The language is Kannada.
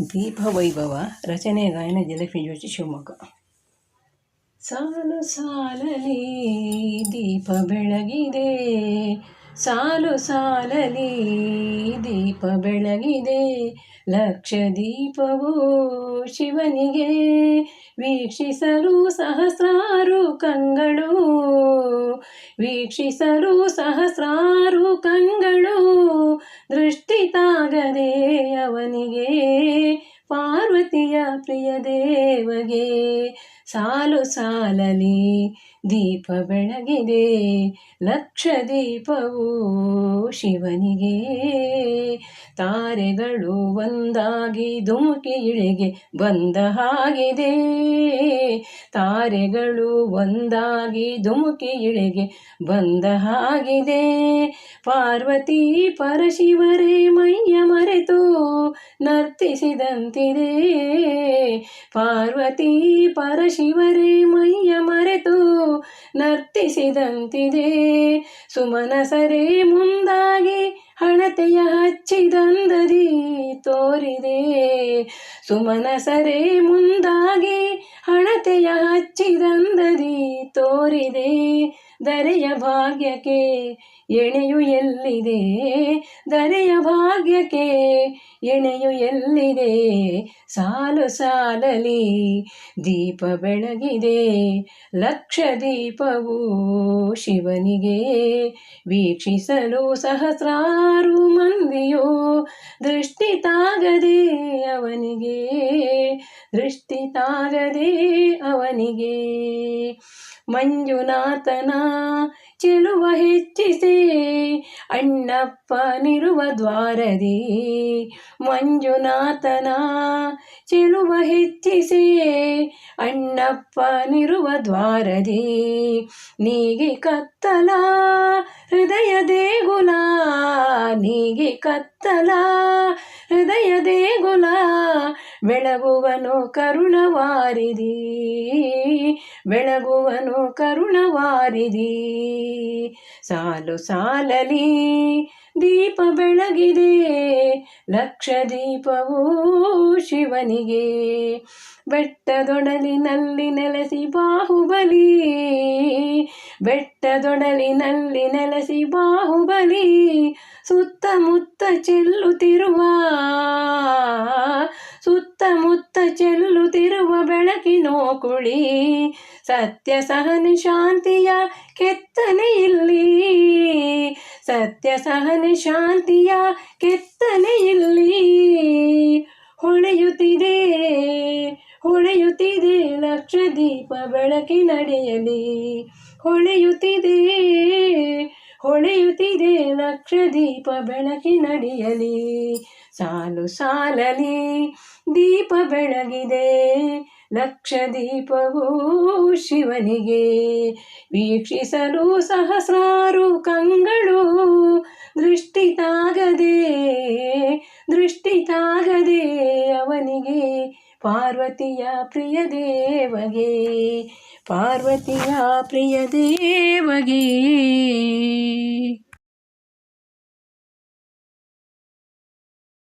ದೀಪವೈಭವ, ರಚನೆ, ಗಾಯನ ಜಲಕ್ಷ್ಮಿ ಜೋಶಿ ಶಿವಮೊಗ್ಗ. ಸಾಲು ಸಾಲಲಿ, ದೀಪ ಬೆಳಗಿದೆ. ಸಾಲು ಸಾಲಲಿ, ದೀಪ ಬೆಳಗಿದೆ. ಲಕ್ಷ ದೀಪವು ಶಿವನಿಗೆ ವೀಕ್ಷಿಸಲು ಸಹಸ್ರಾರು ಕಂಗಳು. ವೀಕ್ಷಿಸಲು ಸಹಸ್ರಾರು ಕಂಗಳು ತಾಗದೆ ಅವನಿಗೆ, ಪಾರ್ವತಿಯ ಪ್ರಿಯ ದೇವಗೆ. ಸಾಲು ಸಾಲಲಿ ದೀಪ ಬೆಳಗಿದೆ, ಲಕ್ಷ ದೀಪವು ಶಿವನಿಗೆ. ತಾರೆಗಳು ಒಂದಾಗಿ ಧುಮುಕಿ ಇಳಿಗೆ ಬಂದ ಹಾಗಿದೆ. ತಾರೆಗಳು ಒಂದಾಗಿ ಧುಮುಕಿ ಇಳಿಗೆ ಬಂದ ಹಾಗಿದೆ. ಪಾರ್ವತಿ ಪರಶಿವರೇ ಮೈಯ ಮರೆತು ನರ್ತಿಸಿದಂತಿದೆ. ಪಾರ್ವತಿ ಪರಶಿವರೇ ಮೈಯ ಮರೆತು ನರ್ತಿಸಿದಂತಿದೆ. ಸುಮನಸರೇ ಮುಂದಾಗಿ ಹಣತೆಯ ಹಚ್ಚಿದಂದದಿ ತೋರಿದೆ. ಸುಮನಸರೆ ಮುಂದಾಗಿ ಹಣತೆಯ ಹಚ್ಚಿದಂದದಿ ತೋರಿದೆ. ದರೆಯ ಭಾಗ್ಯಕ್ಕೆ ಎಣೆಯು ಎಲ್ಲಿದೆ? ದರೆಯ ಭಾಗ್ಯಕ್ಕೆ ಎಣೆಯು ಎಲ್ಲಿದೆ? ಸಾಲು ಸಾಲಲಿ ದೀಪ ಬೆಳಗಿದೆ. ಲಕ್ಷ ದೀಪವು ಶಿವನಿಗೆ ವೀಕ್ಷಿಸಲು ಸಹಸ್ರಾರು ಮಂದಿಯೋ ದೃಷ್ಟಿ ತಾಗದೆ ಅವನಿಗೆ, ದೃಷ್ಟಿ ತಾಗದೆ ಅವನಿಗೆ. ಮಂಜುನಾಥನ ಚೆಲುವ ಹೆಚ್ಚಿಸಿ ಅಣ್ಣಪ್ಪನಿರುವ ದ್ವಾರದಿ. ಮಂಜುನಾಥನ ಚೆಲುವ ಹೆಚ್ಚಿಸಿ ಅಣ್ಣಪ್ಪನಿರುವ ದ್ವಾರದಿ. ನೀಗೆ ಕತ್ತಲ ಹೃದಯ ದೇಗುಲ ನೀಗೆ ಕತ್ತಲ. ಹೃದಯ ದೇಗುಲ ಬೆಳಗುವನು ಕರುಣವಾರಿದಿ ಬೆಳಗುವನು ಕರುಣವಾರಿದಿ ಸಾಲು ಸಾಲಲಿ ದೀಪ ಬೆಳಗಿದೆ. ಲಕ್ಷ ದೀಪವು ಶಿವನಿಗೆ. ಬೆಟ್ಟದೊಡಲಿನಲ್ಲಿ ನೆಲೆಸಿ ಬಾಹುಬಲಿ. ಬೆಟ್ಟದೊಡಲಿನಲ್ಲಿ ನೆಲೆಸಿ ಬಾಹುಬಲಿ ಸುತ್ತಮುತ್ತ ಚೆಲ್ಲುತ್ತಿರುವ ಸುತ್ತಮುತ್ತ ಚೆಲ್ಲುತ್ತಿರುವ ಬೆಳಕಿನೋ ಕುಳಿ, ಸತ್ಯ ಸಹನೆ ಶಾಂತಿಯ ಕೆತ್ತನೆ ಇಲ್ಲಿ, ಸತ್ಯ ಸಹನೆ ಶಾಂತಿಯ ಕೆತ್ತನೆ ಇಲ್ಲಿ. ಹೊಳೆಯುತ್ತಿದೆ ಹೊಳೆಯುತ್ತಿದೆ ಲಕ್ಷ ದೀಪ ಬೆಳಕಿನಡೆಯಲಿ ಹೊಳೆಯುತ್ತಿದೆ ಹೊಳೆಯುತ್ತಿದೆ ಲಕ್ಷ ದೀಪ ಬೆಳಕಿನಡಿಯಲಿ ಸಾಲು ಸಾಲಲಿ, ದೀಪ ಬೆಳಗಿದೆ ಲಕ್ಷ ದೀಪವು ಶಿವನಿಗೆ. ವೀಕ್ಷಿಸಲು ಸಹಸ್ರಾರು ಕಂಗಳು, ದೃಷ್ಟಿ ತಾಗದೆ ದೃಷ್ಟಿ ತಾಗದೆ ಅವನಿಗೆ ಪಾರ್ವತಿಯ ಪ್ರಿಯ ದೇವಗೆ. ಪಾರ್ವತಿಯ ಪ್ರಿಯ ದೇವಗೆ